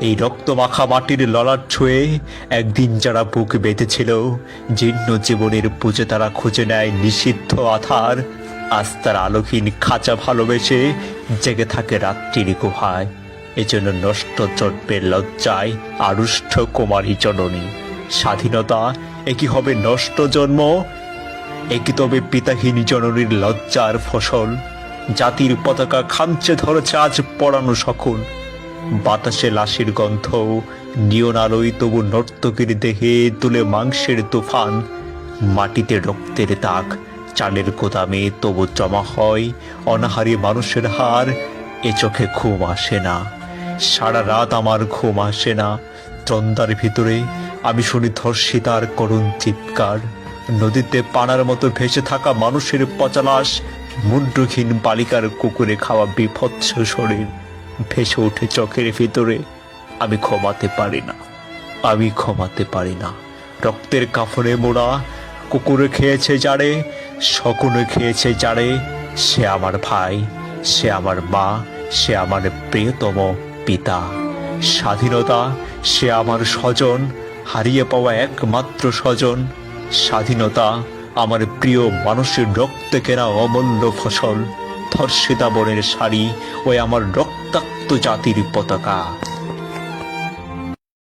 এই রক্ত মাখা মাটির ললাট ছুঁয়ে একদিন যারা বুক বেঁধেছিল, জীর্ণ জীবনের পুজো তারা খুঁজে নেয় নিষিদ্ধ আধার। আজ তার আলোহীন খাঁচা ভালোবেসে জেগে থাকে রাত্রির গুহায়। এজন্য নষ্ট জন্মের লজ্জায় আড়ুষ্ঠ কুমারী জননী। স্বাধীনতা একই হবে নষ্ট জন্ম? একই তবে পিতাহীন জননীর লজ্জার ফসল? জাতির পতাকা খামচে ধরেছে আজ পড়ানো সকল বাতাসে লাশের গন্ধ নিয়ন আলোয় তবু নর্তকীর দেহে তুলে মাংসের তুফান, মাটিতে রক্তের দাগ, চালের গোদামে তবু জমা হয়, অনাহারী মানুষের হার, এ চোখে ঘুম আসে না। সারা রাত আমার ঘুম আসে না। চন্দার ভিতরে আমি শুনি ধর্ষিতার করুণ চিৎকার। নদীতে পানার মতো ভেসে থাকা মানুষের পচালাস মুন্ডুহীন বালিকার কুকুরে খাওয়া বিভৎস শরীর। ভেসে ওঠে চোখের ভিতরে। আমি ক্ষমাতে পারি না। আমি ক্ষমাতে পারি না। রক্তের কাফনে মোড়া কুকুরে খেয়েছে যারে, শকুনে খেয়েছে যারে। সে আমার ভাই, সে আমার মা, সে আমার প্রিয়তম পিতা। স্বাধীনতা, সে আমার স্বজন, হারিয়ে পাওয়া একমাত্র স্বজন। স্বাধীনতা, আমার প্রিয় মানুষের রক্তে কেনা অমূল্য ফসল। ধর্ষিতা বনের শাড়ি ওই আমার রক্তাক্ত জাতির পতাকা।